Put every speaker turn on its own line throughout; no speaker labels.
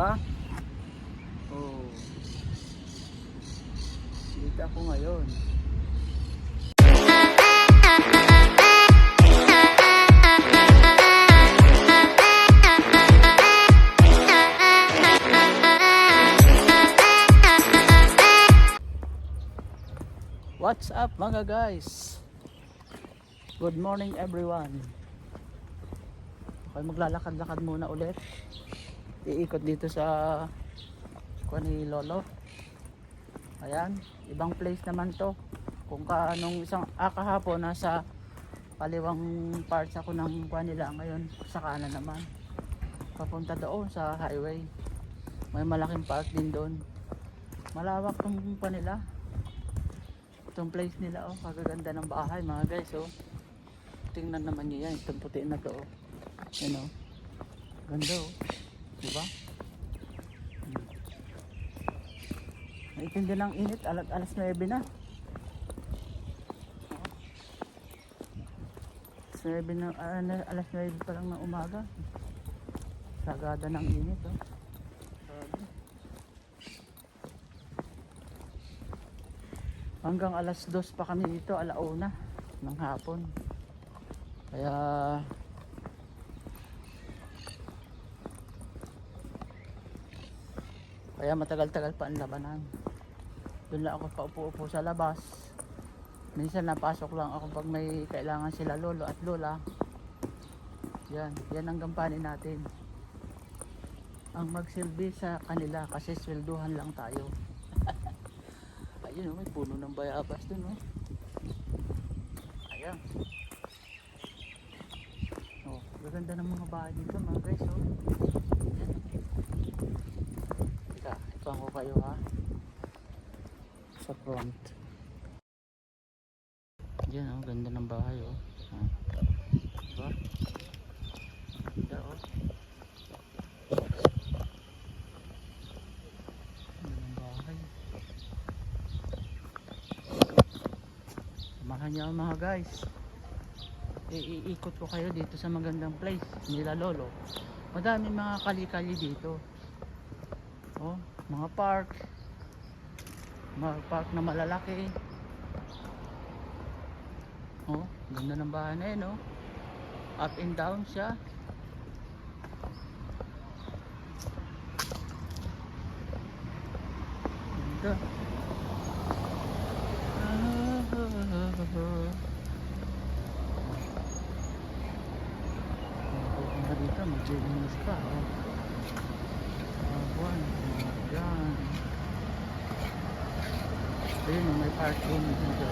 ba? Oh. Dito ako ngayon. What's up mga guys? Good morning everyone. Okay, maglalakad-lakad muna ulit. Iikot dito sa kuha ni Lolo. Ayan, ibang place naman to. Kung ka nung isang ah, kahapon nasa kaliwang parts ako ng kuha nila ngayon sa kanan naman. Papunta doon sa highway. May malaking park din doon. Malawak tong kuha nila itong place nila oh kagaganda ng bahay mga guys oh tingnan naman niyo yan itong puti na to oh yan oh ganda oh diba? Hmm. naitindi ng init alas, alas 9 na. Alas 9 na na- alas 9 pa lang ng umaga. Sagada ng init oh. Hanggang alas dos pa kami dito alauna ng hapon. Kaya kaya matagal-tagal pa ang labanan doon lang ako paupo-upo sa labas minsan napasok lang ako pag may kailangan sila lolo at lola yan, yan ang gampanin natin ang magsilbi sa kanila kasi swelduhan lang tayo Ayun oh, may puno ng bayabas dun oh. Ayan. Oh, gaganda ng mga bahay dito mga guys oh. Ayan. Ipang ko kayo ha. Sa front. Diyan oh, ganda ng bahay oh. Ha. Diba? Ganda oh. Samahan niyo mga guys. Iikot ko kayo dito sa magandang place nila lolo. Madami mga kali-kali dito. Oh, mga park. Mga park na malalaki. Oh, ganda ng bahay na yun, oh. Up and down siya. Ganda. Pupunta dito, mag-jogging pa. Oh. Awan, yan. Ayun, oh, may parking dito.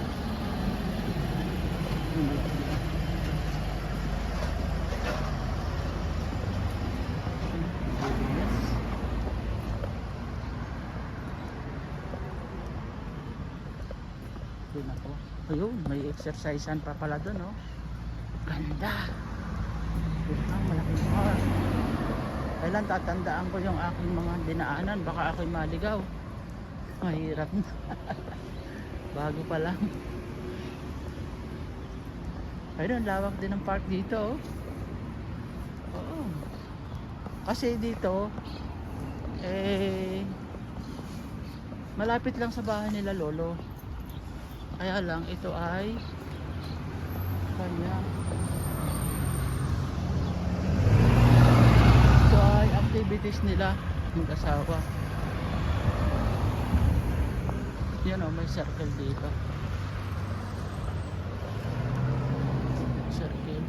Ayun, oh. Ayun, may exercisean pa pala doon, oh. Ganda. Ang malaking park. Kailan tatandaan ko yung aking mga dinaanan, baka ako'y maligaw. Mahirap na. Bago pa lang. Ayun, lawak din ng park dito, oh. Oo. Kasi dito, eh, malapit lang sa bahay nila lolo. Kaya lang ito ay kanya. Ito ay activities nila ng asawa. Yan o, may circle dito. Circle.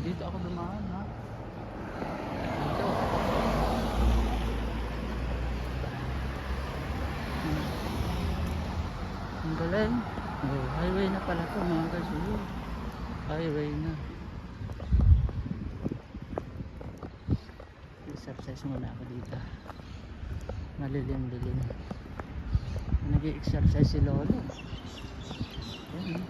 Dito ako dumaan ha. Dito. Hmm. Ang galing. Oh, highway na pala to mga guys. Oh, highway na. Exercise muna ako dito. Malilim-lilim. Nag-exercise si Lolo. Oh. Oh.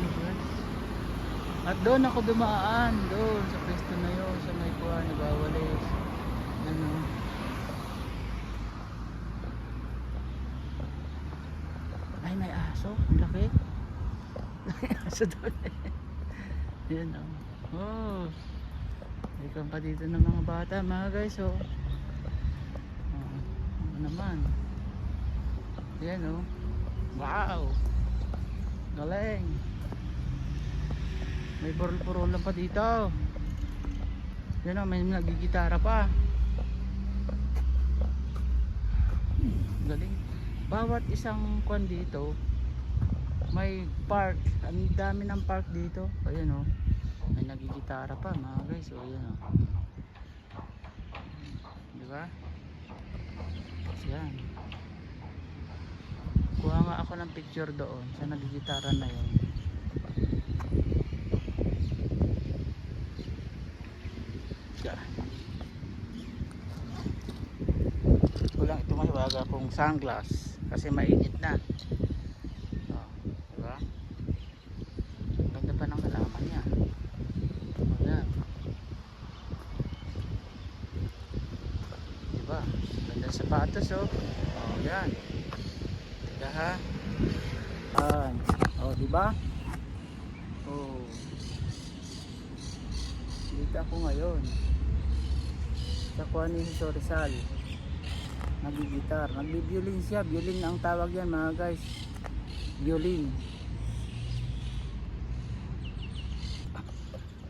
Universe. At doon ako dumaan, doon sa pwesto na yun, sa may kuha, nagwawalis. Ano. Ay, may aso. Ang laki. Aso doon. Yan oh. Oh. Ikaw pa dito ng mga bata mga guys oh. oh ano naman. Yan oh. Wow. Galing. May purol-purolan pa dito. Yan oh, may nagigitara pa. Galing. Bawat isang kwan dito, may park. Ang dami ng park dito. Ayan oh. May nagigitara pa mga guys. O ayan oh. Di ba? Yan. Kuha nga ako ng picture doon sa nagigitara na yun. Kulang ito may waga kong sunglass kasi mainit na. Oh, diba? Ganda pa ng halaman niya. Ayan. Diba? Ganda sapatos oh. Oh, yan. Teka ha. Yan. Oh, diba? Oh. Dito ako ngayon. Sa kuha ni Jose Rizal. Nagigitar. Nagbi-violin siya. Violin ang tawag yan mga guys. Violin.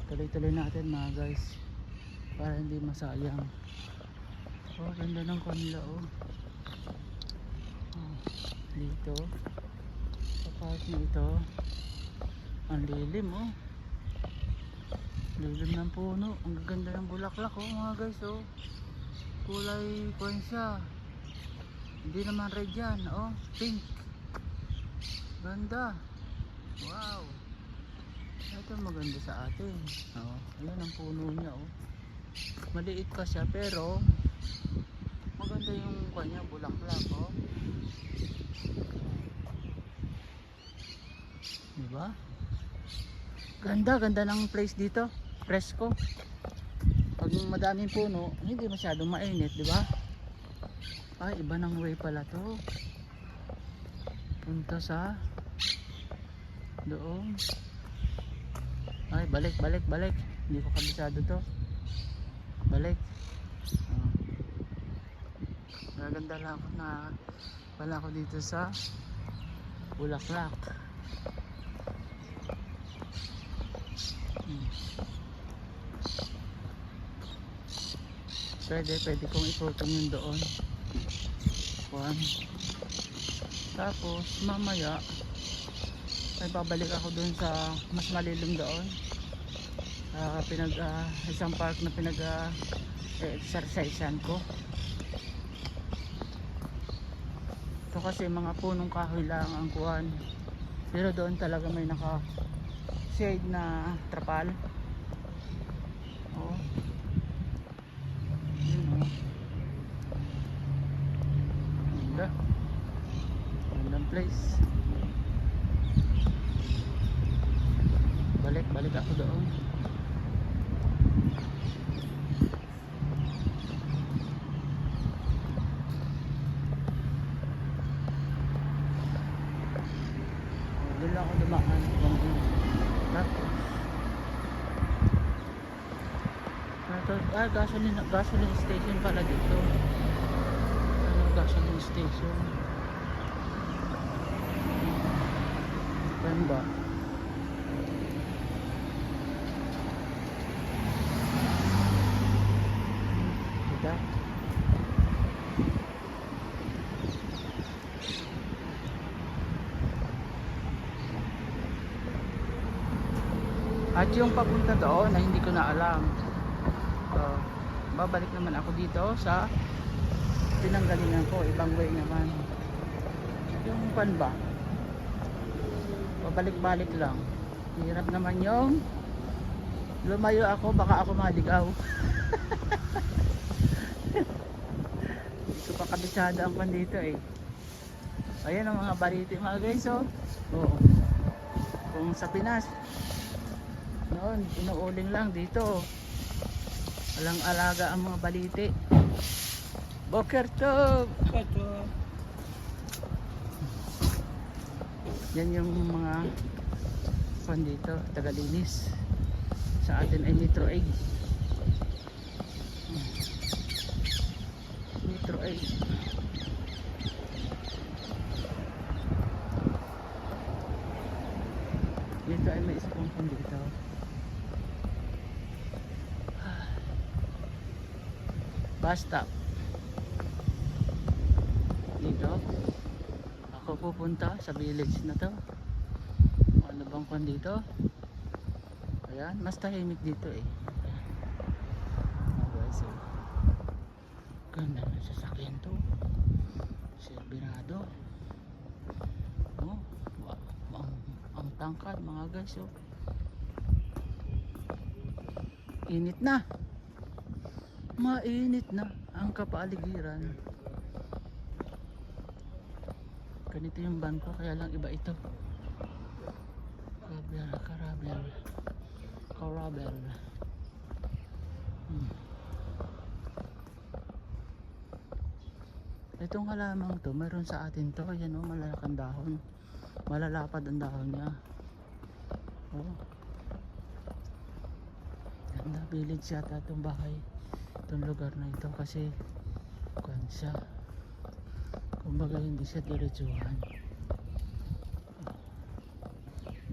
Tuloy-tuloy natin mga guys. Para hindi masayang. Oh, ganda ng kanila oh. oh dito. Sa park na ito. Ang lilim oh. Lilim ng puno. Ang gaganda ng bulaklak oh mga guys oh. Kulay kuwan siya. Hindi naman red yan oh. Pink. Ganda. Wow. Ito maganda sa atin. Oh, ayan ang puno niya oh. Maliit pa siya pero maganda yung kanya bulaklak oh. Diba? Ganda, ganda ng place dito. Presko. Pag madaming puno, hindi masyadong mainit, di ba? Ay, iba ng way pala to. Punta sa doon. Ay, balik, balik, balik. Hindi ko kabisado to. Balik. Oh. Maganda lang ako na pala ako dito sa Bulaklak. Hmm. Pwede, pwede kong iputong yun doon. One. Tapos, mamaya, ay babalik ako doon sa mas malilim doon. Ah, pinag, ah, isang park na pinag ah, exercisean ko. Ito kasi mga punong kahoy lang ang kuhan. Pero doon talaga may naka shade na trapal. Oh. Yun oh. Ganda. Gandang place. Balik, balik ako doon. Doon ako dumaan. Tapos, ito, ah, gasoline, gasoline station pala dito. Ano, gasoline station. Saan ba? Kita? At yung papunta doon na hindi ko na alam. So, babalik naman ako dito sa pinanggalingan ko. Ibang way naman. Yung pan ba? Pabalik-balik lang. Hirap naman yung lumayo ako, baka ako maligaw. Hindi ko pa kabisado ang pan dito eh. Ayan ang mga baliti mga guys oh. Oo. Kung sa Pinas, noon, inuuling lang dito. Walang alaga ang mga baliti. Boker to! Yan yung mga kwan dito, tagalinis. Sa atin ay Nitro Egg. Nitro Egg. Dito ay may isa pang kwan dito. Bus stop. Dito. Ako pupunta sa village na to. Ano bang kwan dito? Ayan, mas tahimik dito eh. Oh guys, oh. Ganda ng sasakyan to. Silverado. Oh, wa- ang, ang tangkad mga guys, oh. Init na. Mainit na ang kapaligiran. Ganito yung van ko, kaya lang iba ito. Karabel, karabel. Karabel. Hmm. Itong halamang to, meron sa atin to. Yan o, malalakang dahon. Malalapad ang dahon niya. Oh. Ganda, village yata itong bahay. Itong lugar na ito kasi kuwan siya. Kumbaga hindi siya diretsuhan.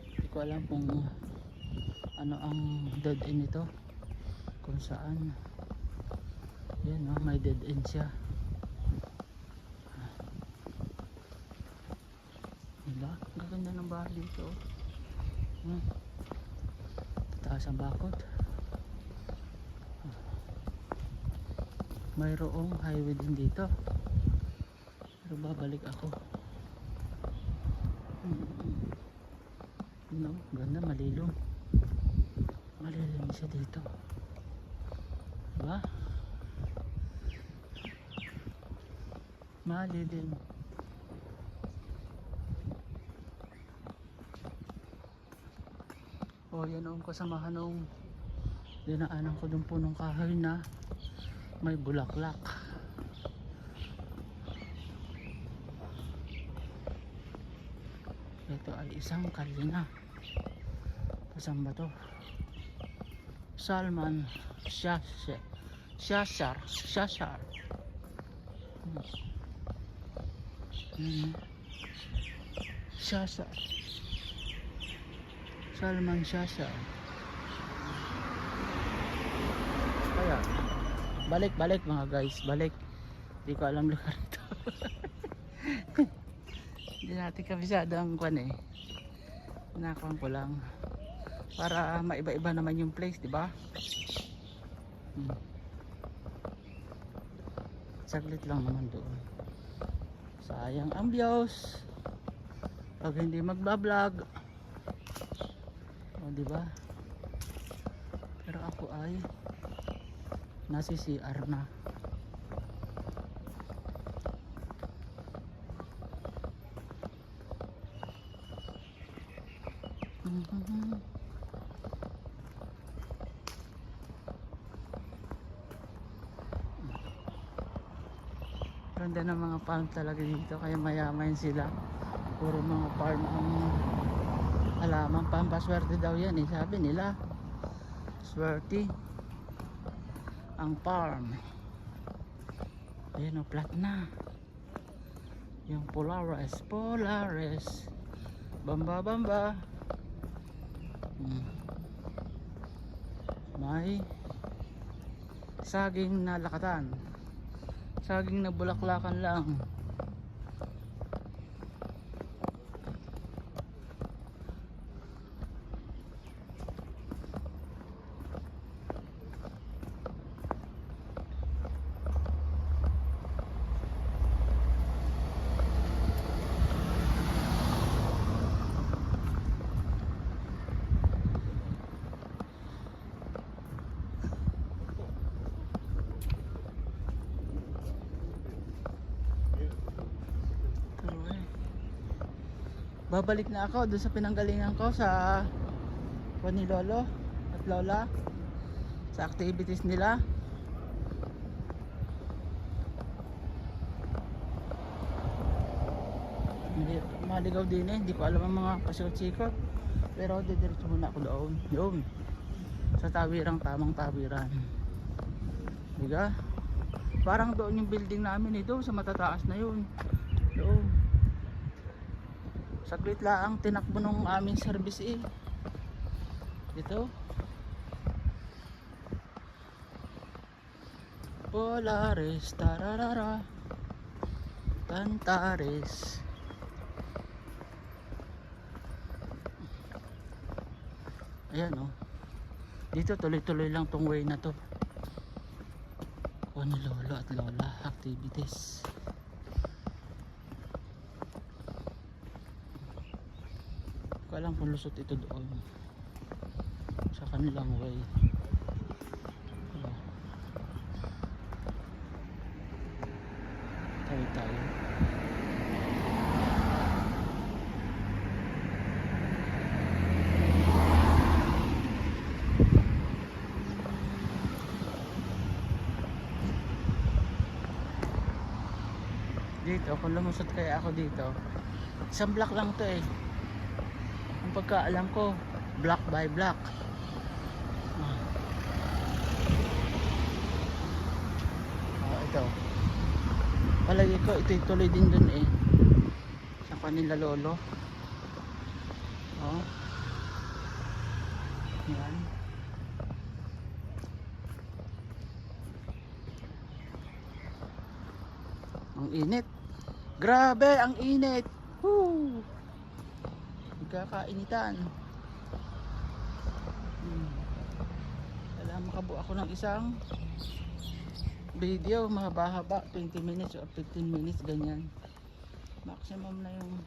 Hindi ko alam kung ano ang dead end ito. Kung saan. Yan no, may dead end siya. Diba? Gaganda ng bahay dito. oh. Hmm. Tataas ang bakod. Mayroong highway din dito. Pero babalik ako. No, ganda malilom. Malilim siya dito. Diba? Malilim. O yan ang kasamahan nung dinaanan ko dun punong kahoy na may bulaklak. Isang kalina. Saan ba to? Salman Shashar. Shashar. Shashar. Hmm. Salman Shashar. Kaya, balik balik mga guys, balik. Hindi ko alam lugar ito. Hindi natin kabisado ang kwan eh. Nakuha ko lang. Para maiba-iba naman yung place, di ba? Hmm. Saglit lang naman doon. Sayang ang views. Pag hindi magbablog. O, di ba? Pero ako ay nasi CR na. Ganda ng mga farm talaga dito kaya mayaman sila. Puro mga farm ang halaman. Pampaswerte daw yan eh. Sabi nila. Swerte. Ang farm. Ayan o, plat na. Yung Polaris. Polaris. Bamba, bamba. Hmm. May saging na lakatan. Saging na bulaklakan lang. Tuloy. Babalik na ako doon sa pinanggalingan ko sa kuwan ni Lolo at Lola sa activities nila. Mahirap maligaw din eh. Hindi ko alam ang mga pasikot-sikot. Pero didiretso muna ako doon. Yun. Sa tawirang tamang tawiran. Diga? Parang doon yung building namin eh. Doon sa matataas na yun. Doon. Saglit lang tinakbo ng aming service eh. Dito. Polaris, tararara. Cantares. Ayan oh. Dito tuloy-tuloy lang tong way na to. O ni lolo at lola activities. Ko alam kung lusot ito doon. Sa kanilang way. Tayo tayo. Dito, kung lumusot kaya ako dito, isang block lang to eh. Ang pagkaalam ko, block by block. Ah. Oh, ito. Palagi ko, ito tuloy din dun eh. Sa kanila lolo. Oh. Yan. Ang init. Grabe, ang init. Nagkakainitan. Hmm. Kailangan makabuo ako ng isang video, mahaba-haba, 20 minutes or 15 minutes, ganyan. Maximum na yung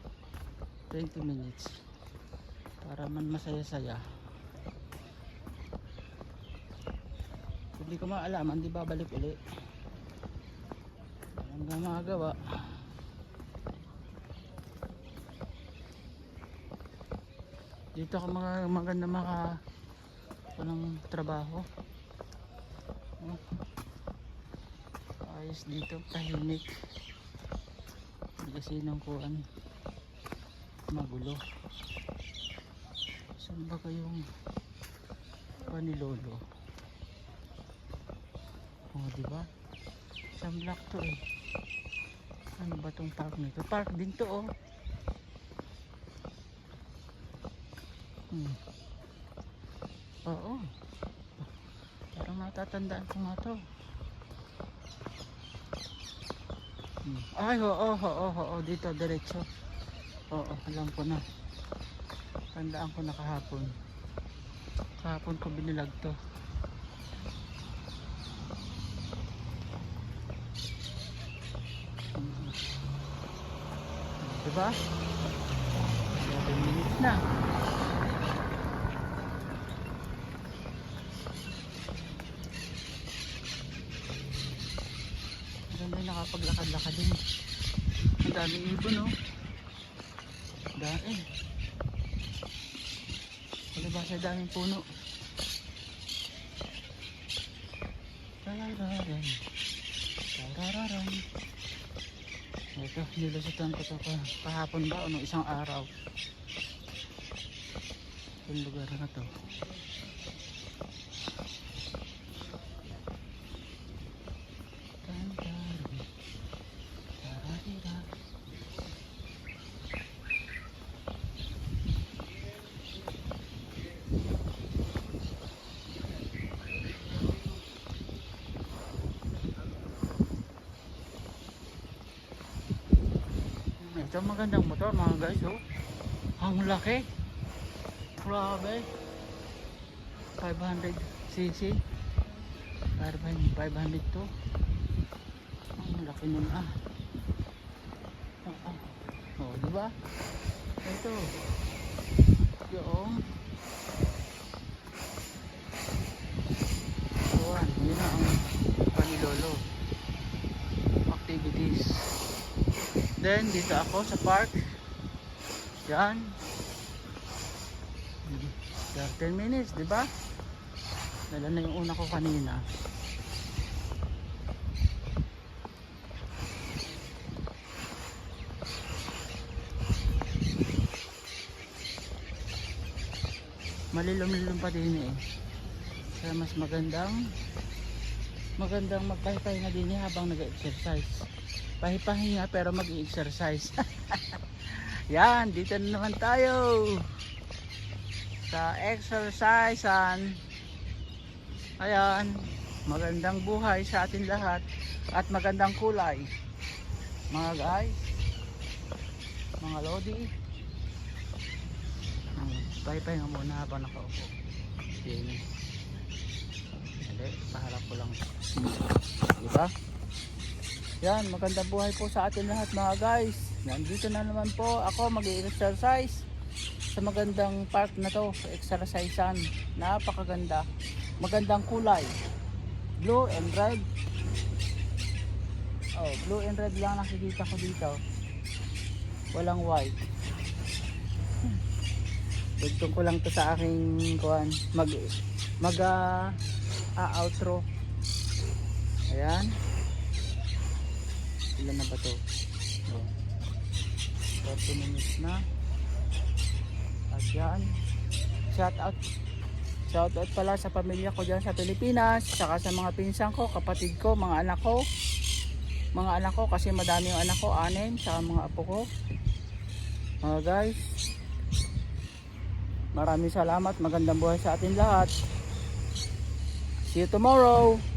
20 minutes. Para man masaya-saya. Hindi ko maalaman, di babalik ulit. Hanggang magawa. Dito ako mga maganda maka ng trabaho. Oh. Ayos dito, tahimik. Hindi kasi nang kuan magulo. Saan ba kayong panilolo? Oh, di ba? Isang block to eh. Ano ba tong park nito? Park din to oh. Hmm. Oo. Parang natatandaan ko nga to. Hmm. Ay, oo, oo, oo, oo, dito, diretso. Oo, alam ko na. Tandaan ko na kahapon. Kahapon ko binilag to. Hmm. Diba? 7 minutes na. Nakapaglakad-lakad din. Ang daming ibon, no? Dahil. Wala ba sa daming puno? Tarararan. Tarararan. Ito, nilusutan ko to ka- kahapon ba o nung isang araw. Yung lugar na to. Ito magandang motor mga guys oh. Ang laki. Grabe. 500 cc. 500 to. Ang laki nun ah. Oh, oh. oh di ba? Ito. Yung Then, dito ako sa park. Yan. 13 minutes, di ba? Dala na yung una ko kanina. malilom-lilom pa din eh kaya mas magandang magandang magtay-tay na din eh habang nag-exercise Pahipahinga pero mag-exercise. Yan, dito na naman tayo. Sa exercisean. Ayan, magandang buhay sa atin lahat at magandang kulay. Mga guys, mga lodi. Pahipahinga muna habang nakaupo. Yan. Hindi, paharap ko lang. Diba? Yan, magandang buhay po sa atin lahat mga guys. Nandito na naman po ako mag-exercise sa magandang park na to, exercisean. Napakaganda. Magandang kulay. Blue and red. Oh, blue and red lang nakikita ko dito. Walang white. Dugtong ko lang to sa aking kuan mag mag ah, ah, outro. Ayan. Ilan na ba to? Oh. 40 minutes na. At yan. Shout out. Shout out pala sa pamilya ko dyan sa Pilipinas. Saka sa mga pinsan ko, kapatid ko, mga anak ko. Mga anak ko kasi madami yung anak ko, anin. Saka mga apo ko. Mga guys. Maraming salamat. Magandang buhay sa atin lahat. See you tomorrow.